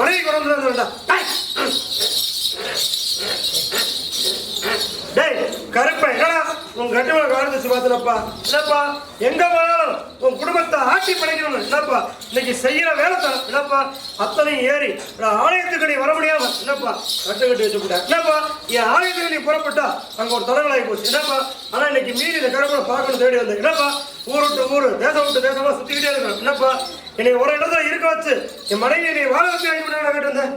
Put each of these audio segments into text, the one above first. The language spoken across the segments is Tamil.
இருக்குது மனைவி குறந்து வந்துடா டேய்! கருப்பை என்னடா? உன் கட்டுமலை காலத்து பார்த்தனப்பா என்னப்பா? எங்க போனாலும் உன் குடும்பத்தை ஆட்சி படைக்கணும் என்னப்பா? இன்னைக்கு செய்யற வேலை தான். என்னப்பா? அத்தனையும் ஏறி நான் ஆலயத்துக்கு நீ வர முடியாம. என்னப்பா? கட்டு கட்டி வச்சுக்கிட்ட என்னப்பா? என் ஆலயத்துக்கு நீ புறப்பட்டா அங்க ஒரு தடங்களாகி போச்சு. என்னப்பா? ஆனா இன்னைக்கு மீறி இந்த கருப்பை பார்க்கணும் தேடி வந்தேன். என்னப்பா? ஊர் விட்டு ஊர் தேசம் விட்டு தேசமா சுத்திக்கிட்டே இருக்கேன் என்னப்பா? என்னை ஒரு இடத்துல இருக்க வச்சு என் மனைவி நீ வாழ வச்சு வாங்கி பண்ண கேட்டு வந்தேன்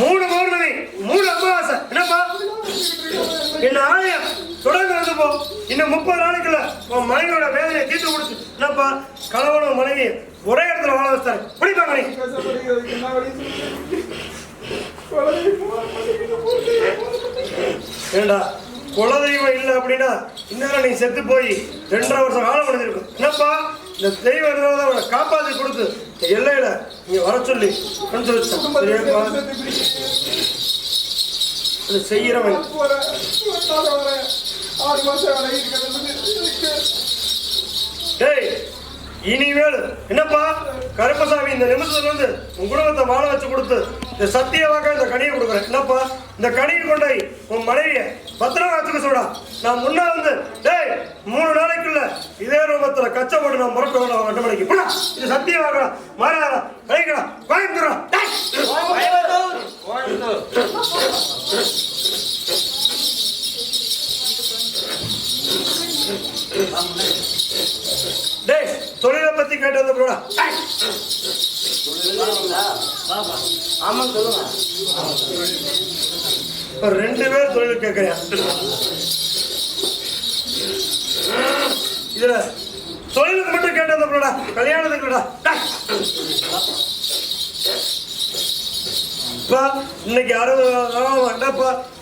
மூணு பௌர்ணமி மூணு அமாவாசை. என்னப்பா? என்ன ஆலயம்? தொடர்ந்து வந்து போ. இன்னும் முப்பது நாளைக்குள்ள உன் மனைவியோட வேதனையை தீர்த்து கொடுத்து. என்னப்பா? கணவனும் மனைவி ஒரே இடத்துல வாழ வச்சாரு. பிடிப்பாங்க மணி ஏண்டா குலதெய்வம் இல்லை அப்படின்னா இன்னும் நீ செத்து போய் ரெண்டரை வருஷம் காலம் முடிஞ்சிருக்கும் என்னப்பா? இந்த தெய்வம் இருந்தாலும் அவனை காப்பாத்தி கொடுத்து எல்லையில நீ வர சொல்லி? அது செய்யறவன். டேய் இனிமேல் என்னப்பா? கருப்பசாமி இந்த நிமிஷத்துல இருந்து உன் குடும்பத்தை வாழ வச்சு கொடுத்து இந்த சத்திய வாக்க இந்த கனியை கொடுக்குறேன். என்னப்பா? இந்த கனியை கொண்டு போய் உன் மனைவிய பத்திரமா வச்சுக்க சொல்டா நான் முன்னா வந்து டேய் மூணு நாளைக்குள்ள இதே ரூபத்துல கச்சை போட்டு நான் முறக்க வேணும் ரெண்டு மணிக்கு போடா. இது சத்தியம் வாக்கடா மாறாடா கழிக்கடா கோயம்புத்தூரா டேய். தொழிலை பத்தி கேட்டு வந்து போடா. ஆமா சொல்லுங்க. இப்ப ரெண்டு பேர் தொழில் கேட்கறியா இதுல தொழிலுக்கு மட்டும் கேட்டு கல்யாணத்துக்குடா கல்யாணத்துக்கு இன்னைக்கு அறுபது நாள்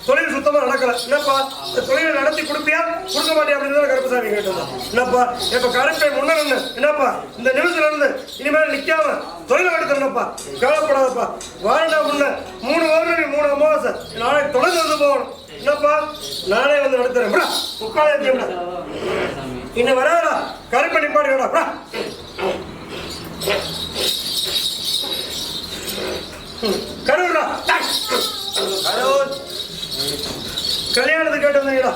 தொழில் சுத்தமா நடக்கல. என்னப்பா இந்த தொழிலை நடத்தி கொடுப்பியா? கொடுக்க மாட்டியா அப்படின்னு தான் கருப்பசாமி கேட்டது. என்னப்பா இப்ப கருப்பை முன்ன என்னப்பா இந்த நிமிஷத்துல இருந்து இனிமேல் நிக்காம தொழிலை எடுத்துருந்தப்பா கவலைப்படாதப்பா. வாழ்ந்தா முன்ன மூணு வாரம் மூணு அமாவாசை. நாளைக்கு தொடர்ந்து வந்து போகணும். என்னப்பா நானே வந்து நடத்துறேன். உட்காந்து இன்னும் வராதா கருப்பை நிப்பாடு விடா. விடா. கருவிடா கல்யாணத்துக்கு கேட்டு வந்தீங்களா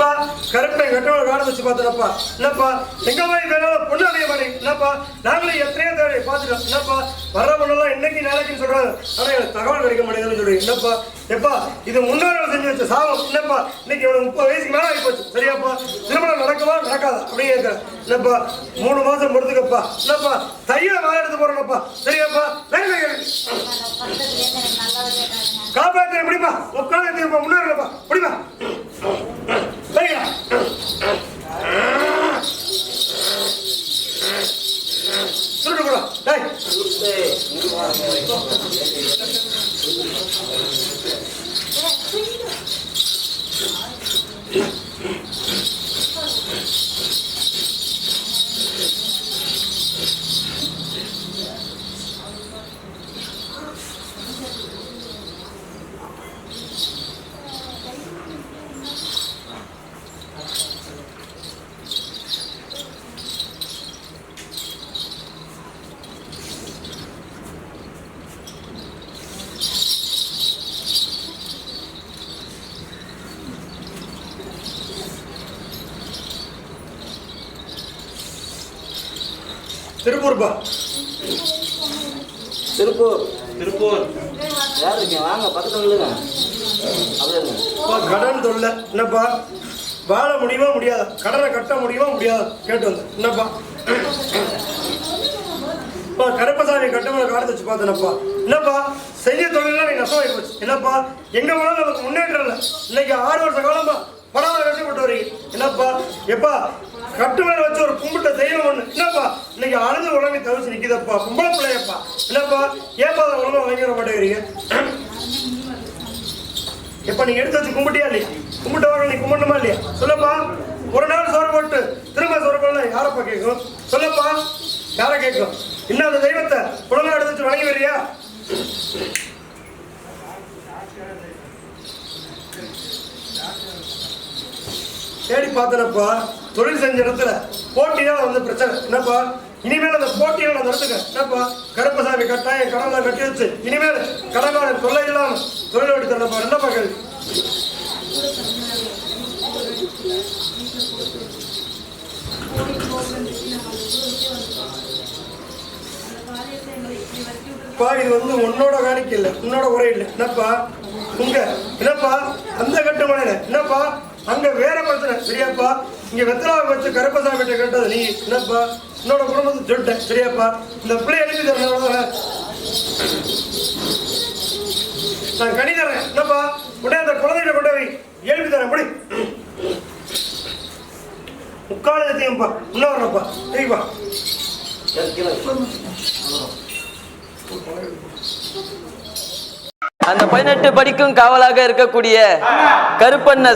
இப்பா கருப்பை கட்டோட காண வச்சு பார்த்தனப்பா என்னப்பா? எங்க போய் வேணாலும் பொண்ணு அடைய மாட்டேங்க என்னப்பா? நாங்களும் எத்தனையோ தேவை பார்த்துட்டோம். என்னப்பா? வர்ற பொண்ணெல்லாம் இன்னைக்கு நாளைக்குன்னு சொல்றாங்க. ஆனா எனக்கு தகவல் கிடைக்க மாட்டேங்குதுன்னு சொல்றீங்க. என்னப்பா? எப்பா இது முன்னோர்கள் செஞ்சு வச்ச சாபம். என்னப்பா? இன்னைக்கு இவனுக்கு முப்பது வயசுக்கு மேல ஆகி போச்சு சரியாப்பா? திருமணம் நடக்குமா? நடக்காதா? அப்படியே கேட்கிறேன். என்னப்பா? மூணு மாசம் பொறுத்துக்கப்பா. என்னப்பா? தையில வாழ எடுத்து போறேன்ப்பா சரியாப்பா? வேலை காப்பாத்திர முடிப்பா. உட்காந்து முன்னேறப்பா やったね! திருப்பூர்ப்பா திருப்பூர். திருப்பூர். யார் இருக்கீங்க வாங்க பக்கத்துல இல்லைங்க அப்படியே கடன் தொல்லை. என்னப்பா? வாழ முடியுமா முடியாதா? கடனை கட்ட முடியுமா முடியாதா? கேட்டு வந்தேன் என்னப்பா? அப்பா, கருப்பசாமி கட்டுமலை காலத்தை வச்சு பார்த்தேனப்பா. என்னப்பா? செய்ய தொழிலாம் நீ நஷ்டமாகி போச்சு. என்னப்பா? எங்க போனாலும் நமக்கு முன்னேற்றம் இல்லை. இன்னைக்கு ஆறு வருஷ காலமா படாத கஷ்டப்பட்டு வரீங்க என்னப்பா? எப்பா கட்டு மேல வச்சு ஒரு கும்பிட்ட தெய்வம் ஒண்ணு. என்னப்பா? இன்னைக்கு அழுது உடம்பு தவிச்சு நிக்குதப்பா? கும்பல பிள்ளையப்பா. என்னப்பா? ஏப்பா அதை உலகம் வாங்கி வர மாட்டேங்கிறீங்க? எப்ப நீ எடுத்து வச்சு கும்பிட்டியா இல்லையா கும்பிட்டவங்க நீ கும்பிடணுமா இல்லையா? சொல்லப்பா. ஒரு நாள் சோறு போட்டு திரும்ப சோறு போடல யாரப்பா கேட்கும் சொல்லப்பா. யார கேட்கும் இன்னும் அந்த தெய்வத்தை ஒழுங்கா எடுத்து வச்சு வணங்கி வரியா? தேடி பார்த்தனப்பா. தொழில் செஞ்ச இடத்துல போட்டியெல்லாம் வந்து பிரச்சனை. என்னப்பா? இனிமேல் அந்த போட்டியெல்லாம் அந்த இடத்துக்கு என்னப்பா? கருப்பசாமி கட்டாயம் கடன்லாம் கட்டி வச்சு. இனிமேல் கடனான தொல்லை இல்லாமல் தொழில் எடுத்து தரப்பா? என்னப்பா கேள்வி? பா இது வந்து உன்னோட காணிக்க இல்லை. உன்னோட உரை இல்லை. என்னப்பா? உங்க என்னப்பா? அந்த கட்டுமனையில. என்னப்பா? அங்க வேற பிரச்சனை. சரியாப்பா? இங்க வெத்தலாவை வச்சு கருப்பசாமி கிட்ட கேட்டது நீ என்னப்பா? என்னோட குடும்பத்தை சொல்லிட்டேன் சரியாப்பா? இந்த பிள்ளை எழுதி தரேன் நான் கனி தரேன் என்னப்பா? உடனே அந்த குழந்தைகிட்ட கொண்டு போய் எழுதி தரேன் முடி முக்கால் எத்தையும்ப்பா இன்னும் வரப்பா சரிப்பா அந்த பதினெட்டு படிக்கும் காவலாக இருக்கக்கூடிய கருப்பண்ண